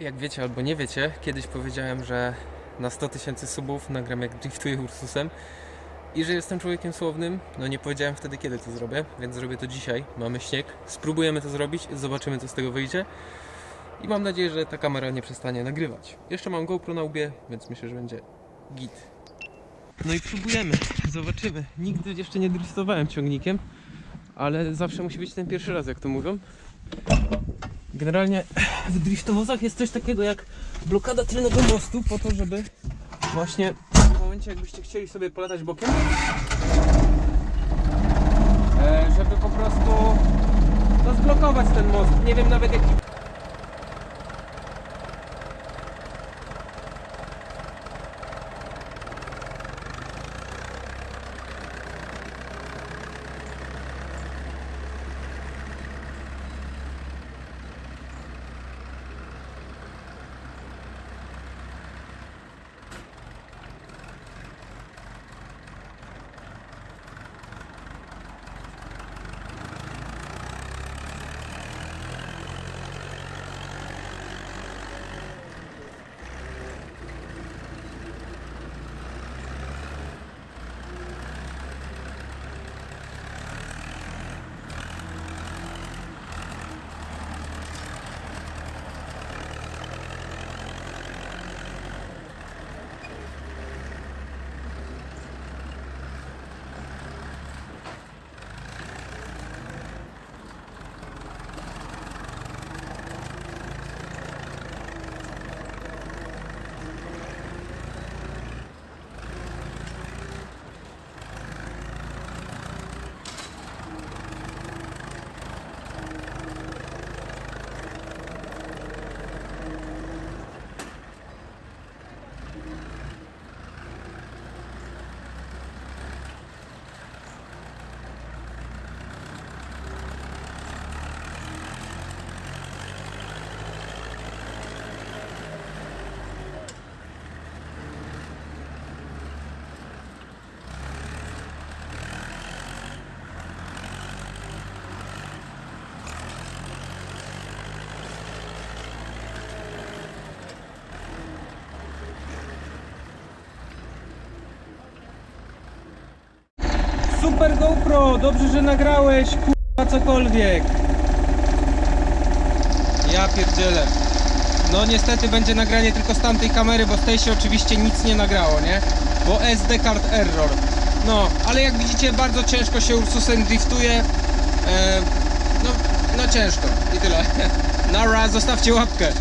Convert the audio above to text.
Jak wiecie albo nie wiecie, kiedyś powiedziałem, że na 100 tysięcy subów nagram jak driftuję Ursusem i że jestem człowiekiem słownym. No nie powiedziałem wtedy kiedy to zrobię, więc zrobię to dzisiaj. Mamy śnieg, spróbujemy to zrobić, zobaczymy co z tego wyjdzie. I mam nadzieję, że ta kamera nie przestanie nagrywać. Jeszcze mam GoPro na łbie, więc myślę, że będzie git. No i próbujemy, zobaczymy. Nigdy jeszcze nie driftowałem ciągnikiem, ale zawsze musi być ten pierwszy raz, jak to mówią. Generalnie w driftowozach jest coś takiego jak blokada tylnego mostu po to, żeby właśnie w momencie jakbyście chcieli sobie polatać bokiem e, żeby po prostu no, zblokować ten most. Nie wiem nawet jaki Super GoPro, dobrze, że nagrałeś, kurwa cokolwiek. Ja pierdzielę. No niestety będzie nagranie tylko z tamtej kamery, bo z tej się oczywiście nic nie nagrało, nie? Bo SD card error. No, ale jak widzicie bardzo ciężko się Ursusem driftuje. E, no, no ciężko i tyle. Nara, zostawcie łapkę.